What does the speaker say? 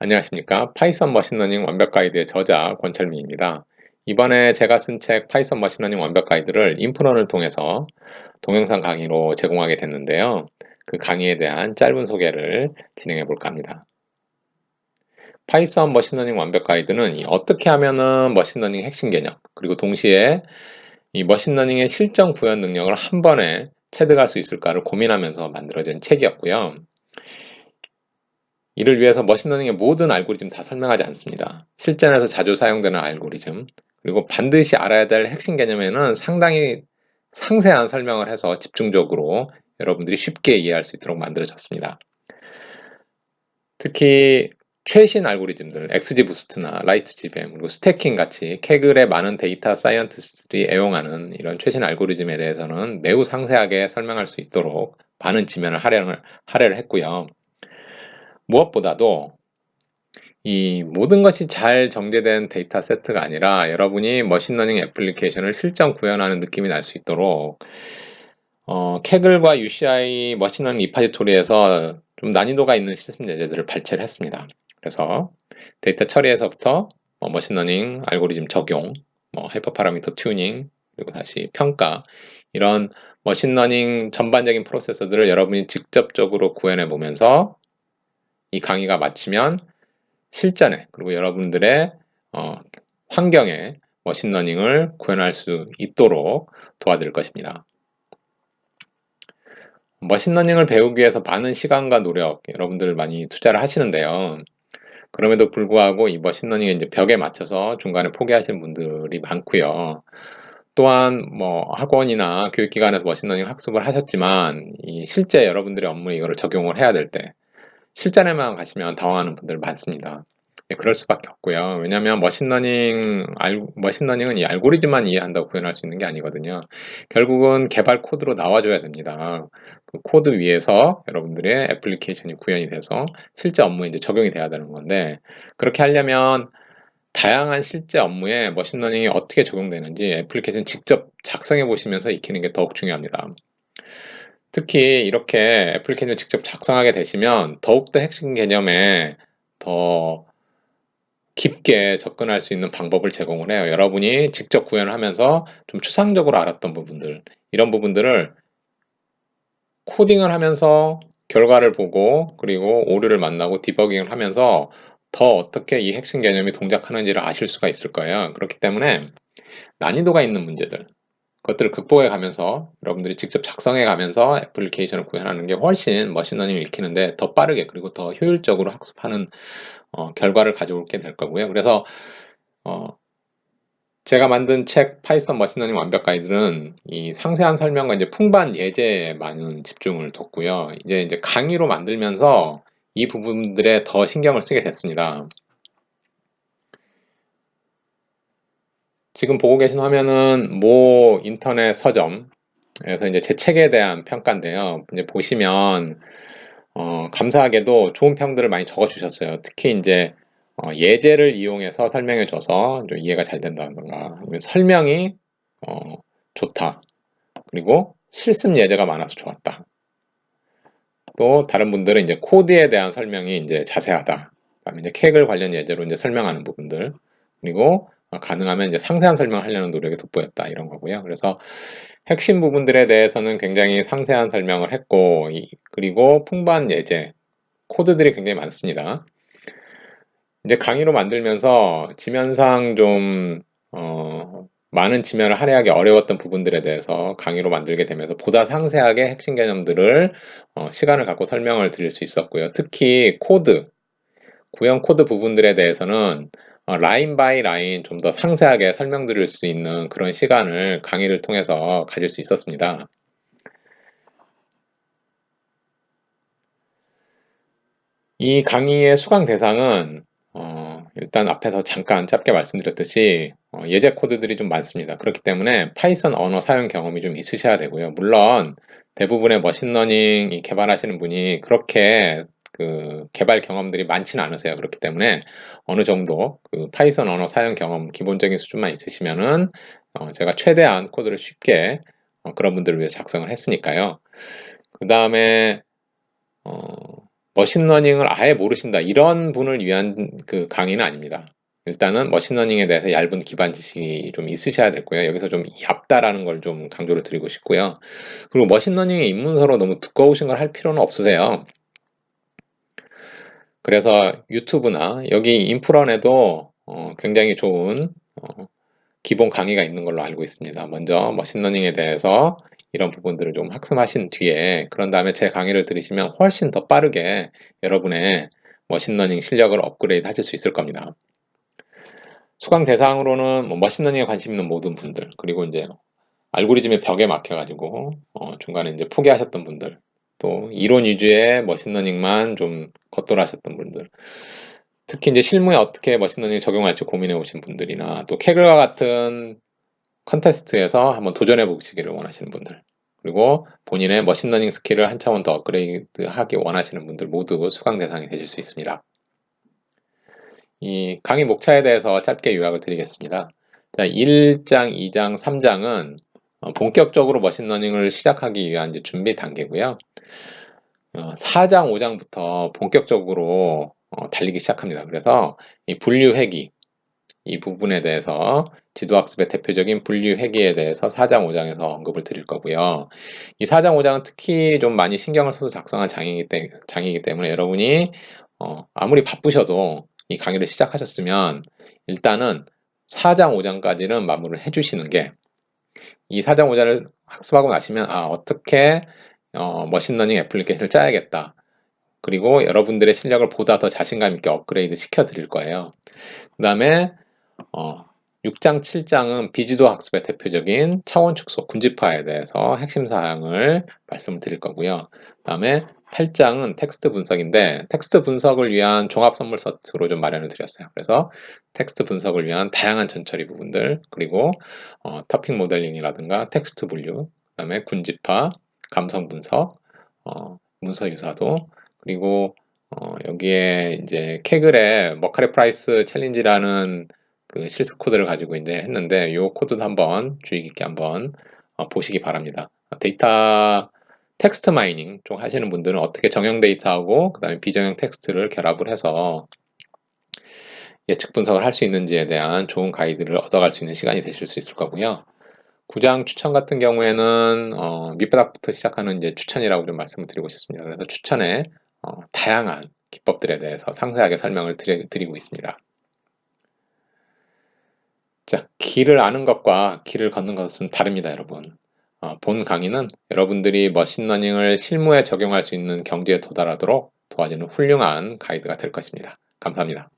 안녕하십니까. 파이썬 머신러닝 완벽 가이드의 저자 권철민입니다. 이번에 제가 쓴 책 파이썬 머신러닝 완벽 가이드를 인프런을 통해서 동영상 강의로 제공하게 됐는데요. 그 강의에 대한 짧은 소개를 진행해 볼까 합니다. 파이썬 머신러닝 완벽 가이드는 어떻게 하면은 머신러닝 핵심 개념 그리고 동시에 이 머신러닝의 실전 구현 능력을 한 번에 체득할 수 있을까를 고민하면서 만들어진 책이었고요. 이를 위해서 머신러닝의 모든 알고리즘 다 설명하지 않습니다. 실전에서 자주 사용되는 알고리즘, 그리고 반드시 알아야 될 핵심 개념에는 상당히 상세한 설명을 해서 집중적으로 여러분들이 쉽게 이해할 수 있도록 만들어졌습니다. 특히 최신 알고리즘들, XGBoost나 라이트GBM, 그리고 스태킹 같이 케글의 많은 데이터 사이언티스트들이 애용하는 이런 최신 알고리즘에 대해서는 매우 상세하게 설명할 수 있도록 많은 지면을 할애를, 할애를 했고요. 무엇보다도 이 모든 것이 잘 정제된 데이터 세트가 아니라 여러분이 머신러닝 애플리케이션을 실전 구현하는 느낌이 날 수 있도록 어, 케글과 UCI 머신러닝 리파지토리에서 좀 난이도가 있는 시스템 예제들을 발췌를 했습니다. 그래서 데이터 처리에서부터 뭐 머신러닝 알고리즘 적용, 뭐 하이퍼 파라미터 튜닝, 그리고 다시 평가 이런 머신러닝 전반적인 프로세서들을 여러분이 직접적으로 구현해 보면서 이 강의가 마치면 실전에 그리고 여러분들의 어, 환경에 머신러닝을 구현할 수 있도록 도와드릴 것입니다. 머신러닝을 배우기 위해서 많은 시간과 노력 여러분들 많이 투자를 하시는데요. 그럼에도 불구하고 이 머신러닝의 이제 벽에 맞춰서 중간에 포기하시는 분들이 많고요. 또한 뭐 학원이나 교육기관에서 머신러닝 학습을 하셨지만 이 실제 여러분들의 업무에 이거를 적용을 해야 될 때 실전에만 가시면 당황하는 분들 많습니다. 네, 그럴 수밖에 없고요. 왜냐하면 머신러닝, 알, 머신러닝은 이 알고리즘만 이해한다고 구현할 수 있는 게 아니거든요. 결국은 개발 코드로 나와줘야 됩니다. 그 코드 위에서 여러분들의 애플리케이션이 구현이 돼서 실제 업무에 이제 적용이 돼야 되는 건데 그렇게 하려면 다양한 실제 업무에 머신러닝이 어떻게 적용되는지 애플리케이션 직접 작성해 보시면서 익히는 게 더욱 중요합니다. 특히 이렇게 애플리케이션을 직접 작성하게 되시면 더욱더 핵심 개념에 더 깊게 접근할 수 있는 방법을 제공을 해요. 여러분이 직접 구현을 하면서 좀 추상적으로 알았던 부분들, 이런 부분들을 코딩을 하면서 결과를 보고 그리고 오류를 만나고 디버깅을 하면서 더 어떻게 이 핵심 개념이 동작하는지를 아실 수가 있을 거예요. 그렇기 때문에 난이도가 있는 문제들, 그 것들을 극복해 가면서 여러분들이 직접 작성해 가면서 애플리케이션을 구현하는 게 훨씬 머신러닝을 익히는데 더 빠르게 그리고 더 효율적으로 학습하는 어, 결과를 가져올게 될 거고요. 그래서 어, 제가 만든 책 파이썬 머신러닝 완벽 가이드는 이 상세한 설명과 이제 풍부한 예제에 많은 집중을 뒀고요. 이제 이제 강의로 만들면서 이 부분들에 더 신경을 쓰게 됐습니다. 지금 보고 계신 화면은 모 인터넷 서점에서 이제 제 책에 대한 평가인데요. 이제 보시면 어, 감사하게도 좋은 평들을 많이 적어주셨어요. 특히 이제 어, 예제를 이용해서 설명해줘서 좀 이해가 잘 된다든가 설명이 어, 좋다. 그리고 실습 예제가 많아서 좋았다. 또 다른 분들은 이제 코드에 대한 설명이 이제 자세하다. 그다음에 이제 케글 관련 예제로 이제 설명하는 부분들 그리고 어, 가능하면 이제 상세한 설명을 하려는 노력이 돋보였다 이런 거고요. 그래서 핵심 부분들에 대해서는 굉장히 상세한 설명을 했고 그리고 풍부한 예제 코드들이 굉장히 많습니다. 이제 강의로 만들면서 지면상 좀 어, 많은 지면을 할애하기 어려웠던 부분들에 대해서 강의로 만들게 되면서 보다 상세하게 핵심 개념들을 어, 시간을 갖고 설명을 드릴 수 있었고요. 특히 코드, 구형 코드 부분들에 대해서는 어, 라인 바이 라인 좀 더 상세하게 설명드릴 수 있는 그런 시간을 강의를 통해서 가질 수 있었습니다. 이 강의의 수강 대상은 어, 일단 앞에서 잠깐 짧게 말씀드렸듯이 어, 예제 코드들이 좀 많습니다. 그렇기 때문에 파이썬 언어 사용 경험이 좀 있으셔야 되고요. 물론 대부분의 머신러닝 개발하시는 분이 그렇게 그 개발 경험들이 많지는 않으세요. 그렇기 때문에 어느 정도 그 파이썬 언어 사용 경험 기본적인 수준만 있으시면은 어 제가 최대한 코드를 쉽게 어 그런 분들을 위해 작성을 했으니까요. 그 다음에 어 머신러닝을 아예 모르신다 이런 분을 위한 그 강의는 아닙니다. 일단은 머신러닝에 대해서 얇은 기반 지식이 좀 있으셔야 되고요. 여기서 좀 얇다라는 걸 좀 강조를 드리고 싶고요. 그리고 머신러닝의 입문서로 너무 두꺼우신 걸 할 필요는 없으세요. 그래서 유튜브나 여기 인프런에도 어, 굉장히 좋은 어, 기본 강의가 있는 걸로 알고 있습니다. 먼저 머신러닝에 대해서 이런 부분들을 좀 학습하신 뒤에 그런 다음에 제 강의를 들으시면 훨씬 더 빠르게 여러분의 머신러닝 실력을 업그레이드 하실 수 있을 겁니다. 수강 대상으로는 뭐 머신러닝에 관심 있는 모든 분들 그리고 이제 알고리즘의 벽에 막혀가지고 어 중간에 이제 포기하셨던 분들 또 이론 위주의 머신러닝만 좀 겉돌하셨던 분들 특히 이제 실무에 어떻게 머신러닝을 적용할지 고민해 오신 분들이나 또 캐글과 같은 컨테스트에서 한번 도전해 보시기를 원하시는 분들 그리고 본인의 머신러닝 스킬을 한 차원 더 업그레이드 하기 원하시는 분들 모두 수강 대상이 되실 수 있습니다. 이 강의 목차에 대해서 짧게 요약을 드리겠습니다. 자, 1장, 2장, 3장은 본격적으로 머신러닝을 시작하기 위한 이제 준비 단계고요. 4장, 어, 5장부터 본격적으로 어, 달리기 시작합니다. 그래서 이 분류 회기 이 부분에 대해서 지도학습의 대표적인 분류 회기에 대해서 4장, 5장에서 언급을 드릴 거고요. 이 4장, 5장은 특히 좀 많이 신경을 써서 작성한 장이기, 때, 장이기 때문에 여러분이 어, 아무리 바쁘셔도 이 강의를 시작하셨으면 일단은 4장, 5장까지는 마무리를 해주시는 게 이 4장, 5장을 학습하고 나시면 아 어떻게 어, 머신러닝 애플리케이션을 짜야겠다. 그리고 여러분들의 실력을 보다 더 자신감 있게 업그레이드 시켜 드릴 거예요. 그 다음에 어, 6장, 7장은 비지도 학습의 대표적인 차원 축소, 군집화에 대해서 핵심 사항을 말씀을 드릴 거고요. 그 다음에 8장은 텍스트 분석인데 텍스트 분석을 위한 종합 선물 서트로 좀 마련을 드렸어요. 그래서 텍스트 분석을 위한 다양한 전처리 부분들 그리고 어, 토픽 모델링이라든가 텍스트 분류 그 다음에 군집화, 감성 분석, 어, 문서 유사도 그리고 어, 여기에 이제 케글의 머카레 프라이스 챌린지라는 그 실습 코드를 가지고 이제 했는데 이 코드도 한번 주의 깊게 한번 어, 보시기 바랍니다. 데이터 텍스트 마이닝 좀 하시는 분들은 어떻게 정형 데이터하고 그 다음에 비정형 텍스트를 결합을 해서 예측 분석을 할 수 있는지에 대한 좋은 가이드를 얻어갈 수 있는 시간이 되실 수 있을 거고요. 구장 추천 같은 경우에는 어, 밑바닥부터 시작하는 이제 추천이라고 좀 말씀을 드리고 싶습니다. 그래서 추천에 어, 다양한 기법들에 대해서 상세하게 설명을 드리, 드리고 있습니다. 자, 길을 아는 것과 길을 걷는 것은 다릅니다, 여러분. 어, 본 강의는 여러분들이 머신러닝을 실무에 적용할 수 있는 경지에 도달하도록 도와주는 훌륭한 가이드가 될 것입니다. 감사합니다.